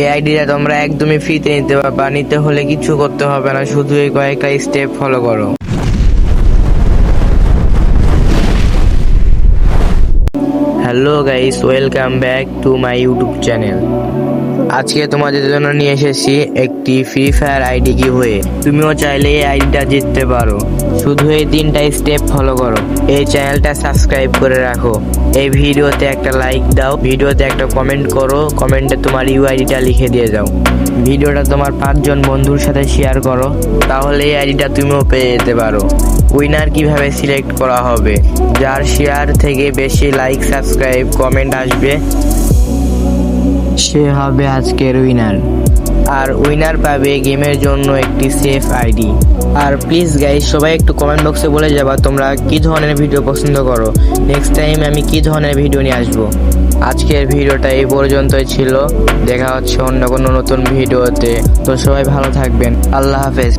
এই আইডিটা তোমরা একদমই ফ্রিতে নিতে পারবা। নিতে হলে কিছু করতে হবে না, শুধু এই কয়েকটা স্টেপ ফলো করো। Hello guys, welcome back to my YouTube channel. আজকে তোমাদের জন্য নিয়ে এসেছি একটি ফ্রি ফায়ার আইডি কি হয়ে তুমিও চাইলে এই আইডিটা জিততে পারো। শুধু এই তিনটা স্টেপ ফলো করো। এই চ্যানেলটা সাবস্ক্রাইব করে রাখো। এই ভিডিওতে একটা লাইক দাও, ভিডিওতে একটা কমেন্ট করো, কমেন্টে তোমার ইউআইডিটা লিখে দিয়ে যাও। ভিডিওটা তোমার পাঁচজন বন্ধুর সাথে শেয়ার করো, তাহলে এই আইডিটা তুমিও পেয়ে যেতে পারো। উইনার কীভাবে সিলেক্ট করা হবে? যার শেয়ার থেকে বেশি লাইক সাবস্ক্রাইব কমেন্ট আসবে, সে হবে আজকের উইনার আর উইনার পাবে গেমের জন্য একটি সেফ আইডি আর প্লিজ গাইজ সবাই একটু কমেন্ট বক্সে বলে যাবা তোমরা কি ধরনের ভিডিও পছন্দ করো। নেক্সট টাইম আমি কি ধরনের ভিডিও নিয়ে আসব? আজকের ভিডিওটা এই পর্যন্তই ছিল। দেখা হচ্ছে অন্য কোনো নতুন ভিডিওতে। তো সবাই ভালো থাকবেন। আল্লাহ হাফেজ।